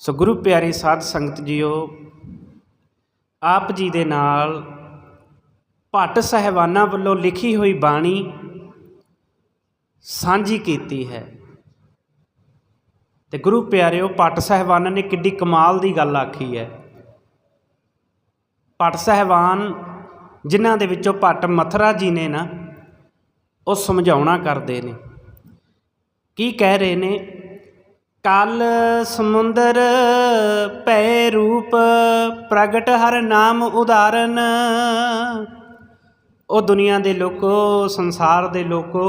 ਸੋ ਗੁਰੂ ਪਿਆਰੇ ਸਾਧ ਸੰਗਤ ਜੀਓ, ਆਪ ਜੀ ਦੇ ਨਾਲ ਭੱਟ ਸਹਿਬਾਨਾਂ ਵੱਲੋਂ ਲਿਖੀ ਹੋਈ ਬਾਣੀ ਸਾਂਝੀ ਕੀਤੀ ਹੈ। ਤੇ ਗੁਰੂ ਪਿਆਰਿਓ, ਭੱਟ ਸਹਿਬਾਨਾਂ ਨੇ ਕਿੱਡੀ ਕਮਾਲ ਦੀ ਗੱਲ ਆਖੀ ਹੈ। ਭੱਟ ਸਹਿਬਾਨ ਜਿਨ੍ਹਾਂ ਦੇ ਵਿੱਚੋਂ ਭੱਟ ਮਥਰਾ ਜੀ ਨੇ ਨਾ, ਉਹ ਸਮਝਾਉਣਾ ਕਰਦੇ ਨੇ। ਕੀ ਕਹਿ ਰਹੇ ਨੇ? ਕਲ ਸਮੁੰਦਰ ਭੈ ਰੂਪ ਪ੍ਰਗਟ ਹਰ ਨਾਮ ਉਦਾਰਨ। ਉਹ ਦੁਨੀਆ ਦੇ ਲੋਕੋ, ਸੰਸਾਰ ਦੇ ਲੋਕੋ,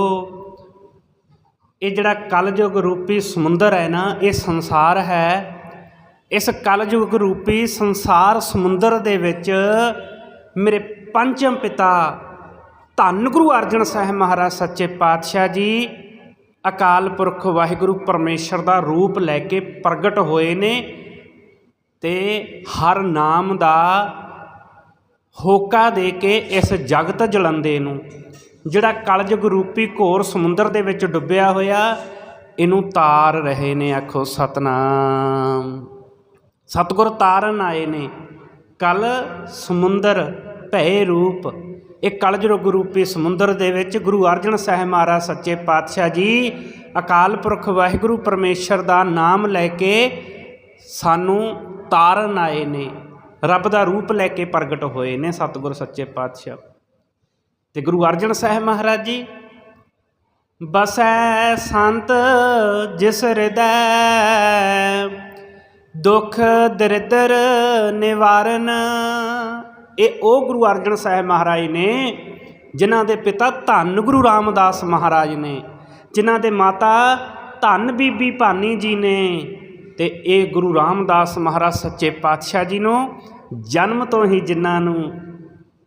ਇਹ ਜਿਹੜਾ ਕਲਯੁਗ ਰੂਪੀ ਸਮੁੰਦਰ ਹੈ ਨਾ, ਇਹ ਸੰਸਾਰ ਹੈ। ਇਸ ਕਲਯੁਗ ਰੂਪੀ ਸੰਸਾਰ ਸਮੁੰਦਰ ਦੇ ਵਿੱਚ ਮੇਰੇ ਪੰਚਮ ਪਿਤਾ ਧੰਨ ਗੁਰੂ ਅਰਜਨ ਸਾਹਿਬ ਮਹਾਰਾਜ, ਸੱਚੇ ਪਾਤਸ਼ਾਹ ਜੀ ਅਕਾਲ ਪੁਰਖ ਵਾਹਿਗੁਰੂ ਪਰਮੇਸ਼ਰ ਦਾ ਰੂਪ ਲੈ ਕੇ ਪ੍ਰਗਟ ਹੋਏ ਨੇ ਤੇ ਹਰ ਨਾਮ ਦਾ ਹੋਕਾ ਦੇ ਕੇ ਇਸ ਜਗਤ ਜਲੰਦੇ ਨੂੰ, ਜਿਹੜਾ ਕਲਯੁਗ ਰੂਪੀ ਘੋਰ ਸਮੁੰਦਰ ਦੇ ਵਿੱਚ ਡੁੱਬਿਆ ਹੋਇਆ, ਇਹਨੂੰ ਤਾਰ ਰਹੇ ਨੇ, ਆਖੋ ਸਤਨਾਮ। ਸਤਗੁਰ ਤਾਰਨ ਆਏ ਨੇ ਕਲ ਸਮੁੰਦਰ ਭੈ ਰੂਪ ਇਹ ਕਲਯੁਗ ਰੂਪੀ ਸਮੁੰਦਰ ਦੇ ਵਿੱਚ ਗੁਰੂ ਅਰਜਨ ਸਾਹਿਬ ਮਹਾਰਾਜ ਸੱਚੇ ਪਾਤਸ਼ਾਹ ਜੀ, ਅਕਾਲ ਪੁਰਖ ਵਾਹਿਗੁਰੂ ਪਰਮੇਸ਼ਰ ਦਾ ਨਾਮ ਲੈ ਕੇ ਸਾਨੂੰ ਤਾਰਨ ਆਏ ਨੇ, ਰੱਬ ਦਾ ਰੂਪ ਲੈ ਕੇ ਪ੍ਰਗਟ ਹੋਏ ਨੇ ਸਤਿਗੁਰ ਸੱਚੇ ਪਾਤਸ਼ਾਹ। ਤੇ ਗੁਰੂ ਅਰਜਨ ਸਾਹਿਬ ਮਹਾਰਾਜ ਜੀ, ਬਸੈ ਸੰਤ ਜਿਸ ਹਿਰਦੈ, ਦੁਖ ਦਰਿਦਰ ਨਿਵਾਰਨ ਇਹ ਉਹ ਗੁਰੂ ਅਰਜਨ ਸਾਹਿਬ ਮਹਾਰਾਜ ਨੇ ਜਿਨ੍ਹਾਂ ਦੇ ਪਿਤਾ ਧੰਨ ਗੁਰੂ ਰਾਮਦਾਸ ਮਹਾਰਾਜ ਨੇ, ਜਿਨ੍ਹਾਂ ਦੇ ਮਾਤਾ ਧੰਨ ਬੀਬੀ ਭਾਨੀ ਜੀ ਨੇ ਤੇ ਇਹ ਗੁਰੂ ਰਾਮਦਾਸ ਮਹਾਰਾਜ ਸੱਚੇ ਪਾਤਸ਼ਾਹ ਜੀ ਨੂੰ ਜਨਮ ਤੋਂ ਹੀ ਜਿਨ੍ਹਾਂ ਨੂੰ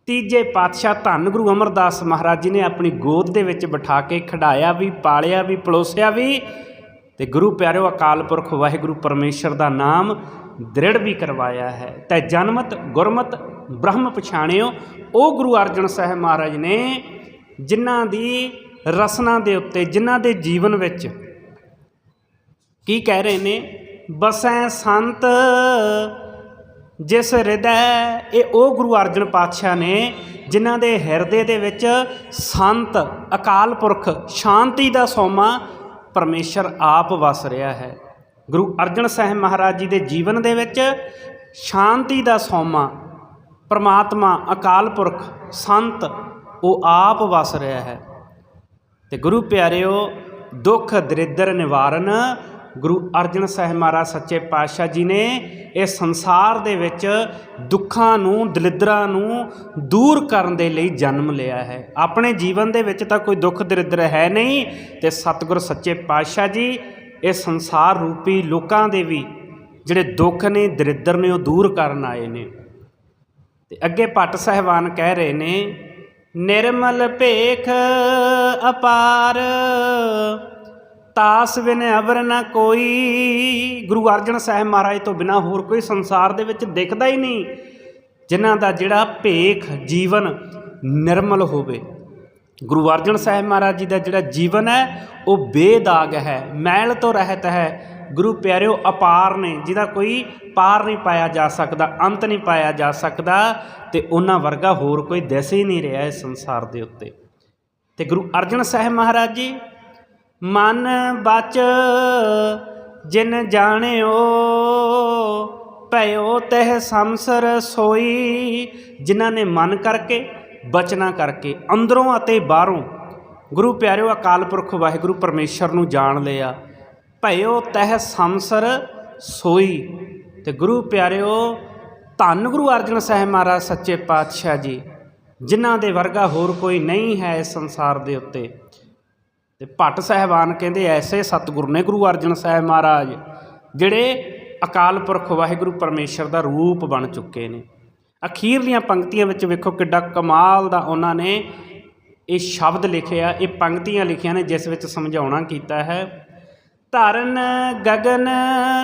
ਤੀਜੇ ਪਾਤਸ਼ਾਹ ਧੰਨ ਗੁਰੂ ਅਮਰਦਾਸ ਮਹਾਰਾਜ ਜੀ ਨੇ ਆਪਣੀ ਗੋਦ ਦੇ ਵਿੱਚ ਬਿਠਾ ਕੇ ਖਿਡਾਇਆ ਵੀ, ਪਾਲਿਆ ਵੀ, ਪਲੋਸਿਆ ਵੀ ਤੇ ਗੁਰੂ ਪਿਆਰਿਓ ਅਕਾਲ ਪੁਰਖ ਵਾਹਿਗੁਰੂ ਪਰਮੇਸ਼ਰ ਦਾ ਨਾਮ ਦ੍ਰਿੜ ਵੀ ਕਰਵਾਇਆ ਹੈ। ਤੇ ਜਨਮਤ, ਗੁਰਮਤ ਬ੍ਰਹਮ ਪਛਾਣਿਓ। ਉਹ ਗੁਰੂ ਅਰਜਨ ਸਾਹਿਬ ਮਹਾਰਾਜ ਨੇ ਜਿਨ੍ਹਾਂ ਦੀ ਰਸਨਾ ਦੇ ਉੱਤੇ, ਜਿਨ੍ਹਾਂ ਦੇ ਜੀਵਨ ਵਿੱਚ ਕੀ ਕਹਿ ਰਹੇ ਨੇ? ਬਸੈ ਸੰਤ ਜਿਸ ਹਿਰਦੈ, ਇਹ ਉਹ ਗੁਰੂ ਅਰਜਨ ਪਾਤਸ਼ਾਹ ਨੇ ਜਿਨ੍ਹਾਂ ਦੇ ਹਿਰਦੇ ਦੇ ਵਿੱਚ ਸੰਤ, ਅਕਾਲ ਪੁਰਖ, ਸ਼ਾਂਤੀ ਦਾ ਸੋਮਾ ਪਰਮੇਸ਼ਰ ਆਪ ਵਸ ਰਿਹਾ ਹੈ। ਗੁਰੂ ਅਰਜਨ ਸਾਹਿਬ ਮਹਾਰਾਜ ਜੀ ਦੇ ਜੀਵਨ ਦੇ ਵਿੱਚ ਸ਼ਾਂਤੀ ਦਾ ਸੋਮਾ ਪਰਮਾਤਮਾ, ਅਕਾਲ ਪੁਰਖ, ਸੰਤ, ਉਹ ਆਪ ਵਸ ਰਿਹਾ ਹੈ। ਤੇ ਗੁਰੂ ਪਿਆਰਿਓ, ਦੁੱਖ, ਦਰਿਦਰ ਨਿਵਾਰਨ ਗੁਰੂ ਅਰਜਨ ਸਾਹਿਬ ਮਹਾਰਾਜ ਸੱਚੇ ਪਾਤਸ਼ਾਹ ਜੀ ਨੇ ਇਹ ਸੰਸਾਰ ਦੇ ਵਿੱਚ ਦੁੱਖਾਂ ਨੂੰ, ਦਲਿਦਰਾਂ ਨੂੰ ਦੂਰ ਕਰਨ ਦੇ ਲਈ ਜਨਮ ਲਿਆ ਹੈ। ਆਪਣੇ ਜੀਵਨ ਦੇ ਵਿੱਚ ਤਾਂ ਕੋਈ ਦੁੱਖ, ਦਰਿਦਰ ਹੈ ਨਹੀਂ ਤੇ ਸਤਿਗੁਰ ਸੱਚੇ ਪਾਤਸ਼ਾਹ ਜੀ ਇਹ ਸੰਸਾਰ ਰੂਪੀ ਲੋਕਾਂ ਦੇ ਵੀ ਜਿਹੜੇ ਦੁੱਖ ਨੇ, ਦਰਿਦਰ ਨੇ ਉਹ ਦੂਰ ਕਰਨ ਆਏ ਨੇ। ਤੇ ਅੱਗੇ ਭੱਟ ਸਹਿਬਾਨ ਕਹਿ ਰਹੇ ਨੇ, ਨਿਰਮਲ ਭੇਖ ਅਪਾਰ, ਤਾਸ ਬਿਨ ਅਵਰ ਨਾ ਕੋਈ। ਗੁਰੂ ਅਰਜਨ ਸਾਹਿਬ ਮਹਾਰਾਜ ਤੋਂ ਬਿਨਾ ਹੋਰ ਕੋਈ ਸੰਸਾਰ ਦੇ ਵਿੱਚ ਦਿਖਦਾ ਹੀ ਨਹੀਂ, ਜਿਨ੍ਹਾਂ ਦਾ ਜਿਹੜਾ ਭੇਖ, ਜੀਵਨ ਨਿਰਮਲ ਹੋਵੇ। ਗੁਰੂ ਅਰਜਨ ਸਾਹਿਬ ਮਹਾਰਾਜ ਜੀ ਦਾ ਜਿਹੜਾ ਜੀਵਨ ਹੈ, ਉਹ ਬੇਦਾਗ ਹੈ, ਮੈਲ ਤੋਂ ਰਹਿਤ ਹੈ। ਗੁਰੂ ਪਿਆਰਿਓ, ਅਪਾਰ ਨੇ, ਜਿਹਦਾ ਕੋਈ ਪਾਰ ਨਹੀਂ ਪਾਇਆ ਜਾ ਸਕਦਾ, ਅੰਤ ਨਹੀਂ ਪਾਇਆ ਜਾ ਸਕਦਾ, ਤੇ ਉਹਨਾਂ ਵਰਗਾ ਹੋਰ ਕੋਈ ਦਿਸ ਹੀ ਨਹੀਂ ਰਿਹਾ ਇਸ ਸੰਸਾਰ ਦੇ ਉੱਤੇ। ਤੇ ਗੁਰੂ ਅਰਜਨ ਸਾਹਿਬ ਮਹਾਰਾਜ ਜੀ, ਮਨ ਬਚ ਜਿਨ ਜਾਣਿਓ, ਭਇਓ ਤਹ ਸੰਸਰ ਸੋਈ, ਜਿਨ੍ਹਾਂ ਨੇ ਮਨ ਕਰਕੇ ਬਚਨਾ ਕਰਕੇ ਅੰਦਰੋਂ ਅਤੇ ਬਾਹਰੋਂ ਗੁਰੂ ਪਿਆਰਿਓ ਅਕਾਲ ਪੁਰਖ ਵਾਹਿਗੁਰੂ ਪਰਮੇਸ਼ਰ ਨੂੰ ਜਾਣ ਲਿਆ। ਭਇਓ ਤਹਿ ਸੰਸਰ ਸੋਈ। ਤੇ ਗੁਰੂ ਪਿਆਰਿਓ, ਧੰਨ ਗੁਰੂ ਅਰਜਨ ਸਾਹਿਬ ਮਹਾਰਾਜ ਸੱਚੇ ਪਾਤਸ਼ਾਹ ਜੀ, ਜਿਨ੍ਹਾਂ ਦੇ ਵਰਗਾ ਹੋਰ ਕੋਈ ਨਹੀਂ ਹੈ ਇਸ ਸੰਸਾਰ ਦੇ ਉੱਤੇ। ਤੇ ਭੱਟ ਸਹਿਬਾਨ ਕਹਿੰਦੇ, ਐਸੇ ਸਤਿਗੁਰ ਨੇ ਗੁਰੂ ਅਰਜਨ ਸਾਹਿਬ ਮਹਾਰਾਜ, ਜਿਹੜੇ ਅਕਾਲ ਪੁਰਖ ਵਾਹਿਗੁਰੂ ਪਰਮੇਸ਼ਰ ਦਾ ਰੂਪ ਬਣ ਚੁੱਕੇ ਨੇ। ਅਖੀਰਲੀਆਂ ਪੰਕਤੀਆਂ ਵਿੱਚ ਵੇਖੋ ਕਿੱਡਾ ਕਮਾਲ ਦਾ ਉਹਨਾਂ ਨੇ ਇਹ ਸ਼ਬਦ ਲਿਖਿਆ, ਇਹ ਪੰਕਤੀਆਂ ਲਿਖੀਆਂ ਨੇ ਜਿਸ ਵਿੱਚ ਸਮਝਾਉਣਾ ਕੀਤਾ ਹੈ। ਧਰਨ ਗਗਨ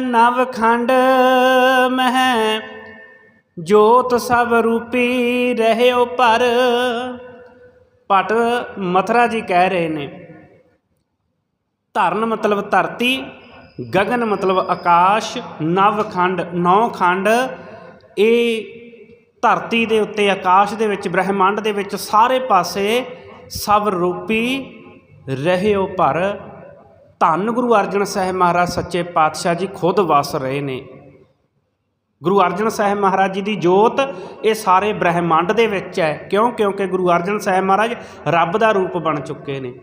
ਨਵਖੰਡ ਮਹਿ, ਜੋਤ ਸਭ ਰੂਪੀ ਰਹਿਓ ਪਰ। ਭਟ ਮਥਰਾ ਜੀ ਕਹਿ ਰਹੇ ਨੇ, ਧਰਨ ਮਤਲਬ ਧਰਤੀ, ਗਗਨ ਮਤਲਬ ਆਕਾਸ਼, ਨਵ ਖੰਡ, ਨੌ ਖੰਡ, ਇਹ ਧਰਤੀ ਦੇ ਉੱਤੇ, ਆਕਾਸ਼ ਦੇ ਵਿੱਚ, ਬ੍ਰਹਿਮੰਡ ਦੇ ਵਿੱਚ ਸਾਰੇ ਪਾਸੇ ਸਭ ਰੂਪੀ ਰਹਿਓ ਪਰ ਧੰਨ ਗੁਰੂ ਅਰਜਨ ਸਾਹਿਬ ਮਹਾਰਾਜ ਸੱਚੇ ਪਾਤਸ਼ਾਹ ਜੀ ਖੁਦ ਵਸ ਰਹੇ ਨੇ। ਗੁਰੂ ਅਰਜਨ ਸਾਹਿਬ ਮਹਾਰਾਜ ਜੀ ਦੀ ਜੋਤ ਇਹ ਸਾਰੇ ਬ੍ਰਹਿਮੰਡ ਦੇ ਵਿੱਚ ਹੈ। ਕਿਉਂ? ਕਿਉਂਕਿ ਗੁਰੂ ਅਰਜਨ ਸਾਹਿਬ ਮਹਾਰਾਜ ਰੱਬ ਦਾ ਰੂਪ ਬਣ ਚੁੱਕੇ ਨੇ।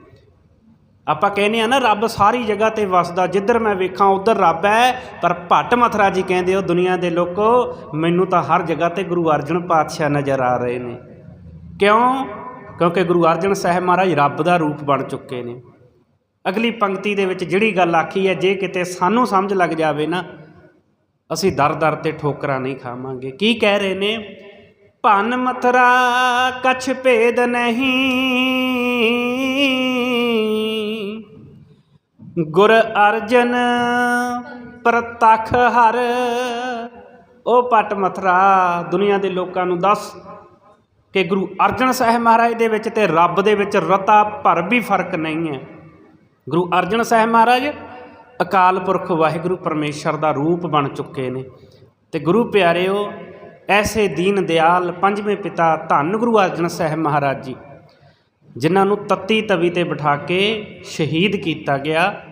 ਆਪਾਂ ਕਹਿੰਦੇ ਆ ਨਾ, ਰੱਬ ਸਾਰੀ ਜਗ੍ਹਾ ਤੇ ਵਸਦਾ, ਜਿੱਧਰ ਮੈਂ ਵੇਖਾਂ ਉਧਰ ਰੱਬ ਹੈ, ਪਰ ਭੱਟ ਮਥਰਾ ਜੀ ਕਹਿੰਦੇ ਹੋ ਦੁਨੀਆ ਦੇ ਲੋਕੋ, ਮੈਨੂੰ ਤਾਂ ਹਰ ਜਗ੍ਹਾ ਤੇ ਗੁਰੂ ਅਰਜਨ ਪਾਤਸ਼ਾਹ ਨਜ਼ਰ ਆ ਰਹੇ ਨੇ। ਕਿਉਂ? ਕਿਉਂਕਿ ਗੁਰੂ ਅਰਜਨ ਸਾਹਿਬ ਮਹਾਰਾਜ ਰੱਬ ਦਾ ਰੂਪ ਬਣ ਚੁੱਕੇ ਨੇ। ਅਗਲੀ ਪੰਕਤੀ ਦੇ ਵਿੱਚ ਜਿਹੜੀ ਗੱਲ ਆਖੀ ਹੈ, ਜੇ ਕਿਤੇ ਸਾਨੂੰ ਸਮਝ ਲੱਗ ਜਾਵੇ ਨਾ, ਅਸੀਂ ਦਰ ਦਰ ਤੇ ਠੋਕਰਾਂ ਨਹੀਂ ਖਾਵਾਂਗੇ। ਕੀ ਕਹਿ ਰਹੇ ਨੇ? ਭਨ ਮਥਰਾ, ਕਛ ਭੇਦ ਨਹੀਂ। ਗੁਰ ਅਰਜਨ ਪ੍ਰਤੱਖ ਹਰ। ਉਹ ਪਟ ਮਥਰਾ, ਦੁਨੀਆ ਦੇ ਲੋਕਾਂ ਨੂੰ ਦੱਸ ਕਿ ਗੁਰੂ ਅਰਜਨ ਸਾਹਿਬ ਮਹਾਰਾਜ ਦੇ ਵਿੱਚ ਤੇ ਰੱਬ ਦੇ ਵਿੱਚ ਰਤਾ ਭਰ ਵੀ ਫ਼ਰਕ ਨਹੀਂ ਹੈ। ਗੁਰੂ ਅਰਜਨ ਸਾਹਿਬ ਮਹਾਰਾਜ ਅਕਾਲ ਪੁਰਖ ਵਾਹਿਗੁਰੂ ਪਰਮੇਸ਼ਰ ਦਾ ਰੂਪ ਬਣ ਚੁੱਕੇ ਨੇ। ਤੇ ਗੁਰੂ ਪਿਆਰਿਓ, ਐਸੇ ਦੀਨ ਦਿਆਲ ਪੰਜਵੇਂ ਪਿਤਾ ਧੰਨ ਗੁਰੂ ਅਰਜਨ ਸਾਹਿਬ ਮਹਾਰਾਜ ਜੀ। ਜਿਨ੍ਹਾਂ ਨੂੰ ਤੱਤੀ ਤਵੀ ਤੇ ਬਿਠਾ ਕੇ ਸ਼ਹੀਦ ਕੀਤਾ ਗਿਆ।